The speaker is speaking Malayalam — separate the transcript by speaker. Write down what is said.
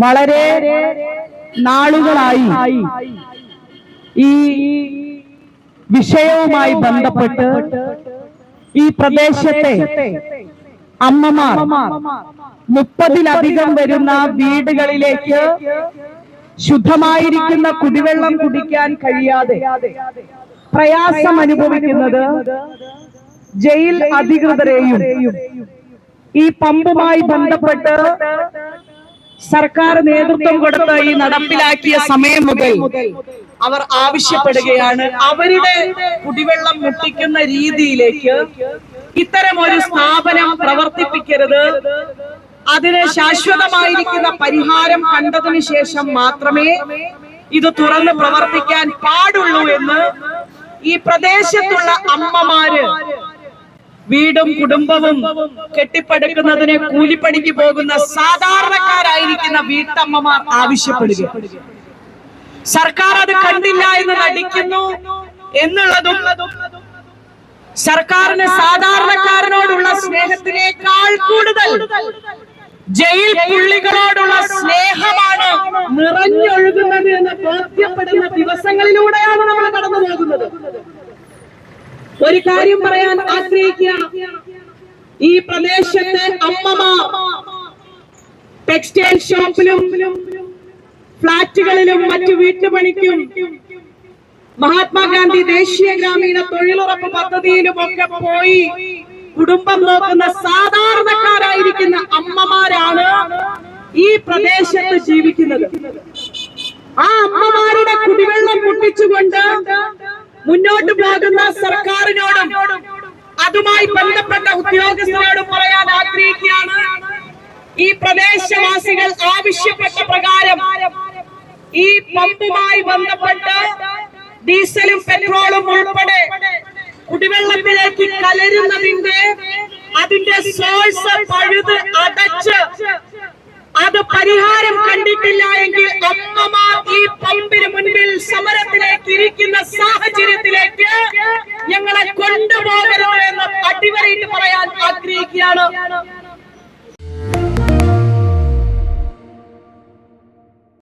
Speaker 1: വളരെ നാളുകളായി ഈ വിഷയവുമായി ബന്ധപ്പെട്ട് ഈ പ്രദേശത്തെ അമ്മമാർ മുപ്പതിലധികം വരുന്ന വീടുകളിലേക്ക് ശുദ്ധമായിരിക്കുന്ന കുടിവെള്ളം കുടിക്കാൻ കഴിയാതെ പ്രയാസം അനുഭവിക്കുന്നത് ജയിൽ അധികൃതരെയും ഈ പമ്പുമായി ബന്ധപ്പെട്ട് സർക്കാർ നേതൃത്വം കൊടുത്ത ഈ നടപ്പിലാക്കിയ സമയം മുതൽ അവർ ആവശ്യപ്പെടുകയാണ്. അവരുടെ കുടിവെള്ളം മുട്ടിക്കുന്ന രീതിയിലേക്ക് ഇത്തരം ഒരു സ്ഥാപനം പ്രവർത്തിപ്പിക്കരുത്. അതിന് ശാശ്വതമായിരിക്കുന്ന പരിഹാരം കണ്ടതിന് ശേഷം മാത്രമേ ഇത് തുറന്ന് പ്രവർത്തിക്കാൻ പാടുള്ളൂ എന്ന് ഈ പ്രദേശത്തുള്ള അമ്മമാര് വീടും കുടുംബവും കെട്ടിപ്പടുക്കുന്നതിന് കൂലിപ്പണിക്ക് പോകുന്ന സാധാരണക്കാരായിരിക്കുന്ന വീട്ടമ്മമാർ ആവശ്യപ്പെടുക. സർക്കാർ അത് കണ്ടില്ല എന്ന് നടിക്കുന്നു എന്നുള്ളതും സർക്കാരിന് സാധാരണക്കാരനോടുള്ള സ്നേഹത്തിനേക്കാൾ കൂടുതൽ ജയിൽ പുള്ളികളോടുള്ള സ്നേഹമാണ് ഒരു കാര്യം പറയാൻ ആഗ്രഹിക്കുക. ഈ പ്രദേശത്തെ അമ്മമാർ ടെക്സ്റ്റൈൽ ഷോപ്പിലും ഫ്ളാറ്റുകളിലും മറ്റു വീട്ടുപണിക്കും മഹാത്മാഗാന്ധി ദേശീയ ഗ്രാമീണ തൊഴിലുറപ്പ് പദ്ധതിയിലും ഒക്കെ പോയി കുടുംബം നോക്കുന്ന സാധാരണക്കാരായിരിക്കുന്ന അമ്മമാരാണ് ഈ പ്രദേശത്ത് ജീവിക്കുന്നത്. ആ അമ്മമാരുടെ മുട്ടിച്ചുകൊണ്ട് മുന്നോട്ട് പോകുന്ന സർക്കാരിനോടും അതുമായി ബന്ധപ്പെട്ട ഉദ്യോഗസ്ഥരോടും പറയാൻ ആഗ്രഹിക്കുകയാണ്. ഈ പ്രദേശവാസികൾ ആവശ്യപ്പെട്ട പ്രകാരം ഈ പമ്പുമായി ബന്ധപ്പെട്ട് ഡീസലും പെട്രോളും ഉൾപ്പെടെ കുടിവെള്ളത്തിലേക്ക് കലരുന്നതിന്റെ അതിന്റെ സോഴ്സ് പഴുത് അടച്ച് അത് പരിഹാരം കണ്ടിട്ടില്ല എങ്കിൽ അമ്മമാർ ഈ ഞങ്ങളെ കൊണ്ടുപോകരുത് എന്ന് അടിവരയിട്ട് പറയാൻ ആഗ്രഹിക്കുകയാണ്.